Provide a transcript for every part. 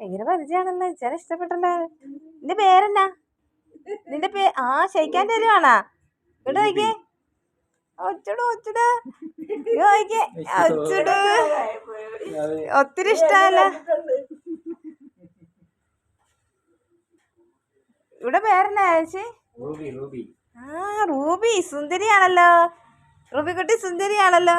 ഭയങ്കര പരിചയമാണല്ലോ ഇച്ചാൻ ഇഷ്ടപ്പെട്ടല്ലോ. നിന്റെ പേരെന്നാ? നിന്റെ പേ ആ ഷെയ്ക്കാൻ തരുവാണാ ഇവിടെ നോക്കിയേ. ഒച്ചടു ഒച്ചടു. നോക്കിയേ. ഒച്ചടു. ഒത്തിരി ഇഷ്ടമല്ല ഇവിടെ പേരെന്നാ ചേച്ചി? Ruby Ruby. ആ റൂബി സുന്ദരിയാണല്ലോ. റൂബി കുട്ടി സുന്ദരിയാണല്ലോ.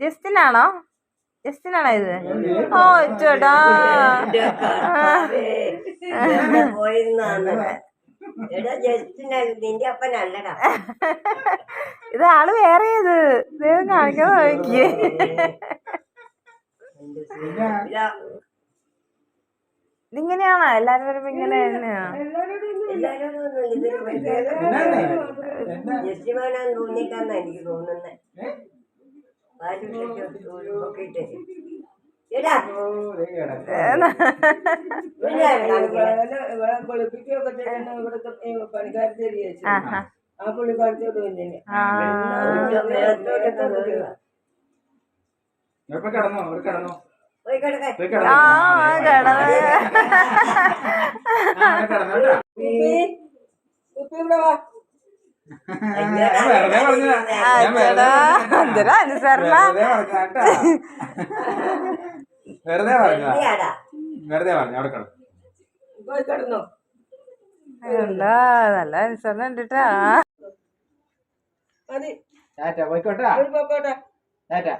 ജസ്റ്റിനാണോ? ജസ്റ്റിനാണോ ഇത്? ഓ ചേട്ടാ. ഇത് ആൾ വേറെ ഇത് ദൈവം കാണിക്കാൻ നോക്കിയേ. ഇതിങ്ങനെയാണോ? എല്ലാരും വരുമ്പോ ഇങ്ങനെ തന്നെയാ? ജസ്റ്റിമാനാന്ന് ആ പുള്ളിക്കാരത്തോട് തന്നെ കിടന്നോ കിടന്നോ. പോയി കിടക്കാൻ പോയി ആ കിടന്നോ കിടന്ന് കിടന്നോട്ടാ കുപ്പി ഇവിടെ വാ ഞാൻ വെറുതെ പറഞ്ഞതാ ഞാൻ വെറുതെ ചേട്ടാ എന്തൊരു അനുസരണ? വെറുതെ പറഞ്ഞതാ വെറുതെ പറഞ്ഞു അവിടെ കിടന്നു. നല്ല അനുസരണ ഉണ്ടിട്ടാ. പോയിക്കോട്ടാ. ടാറ്റ.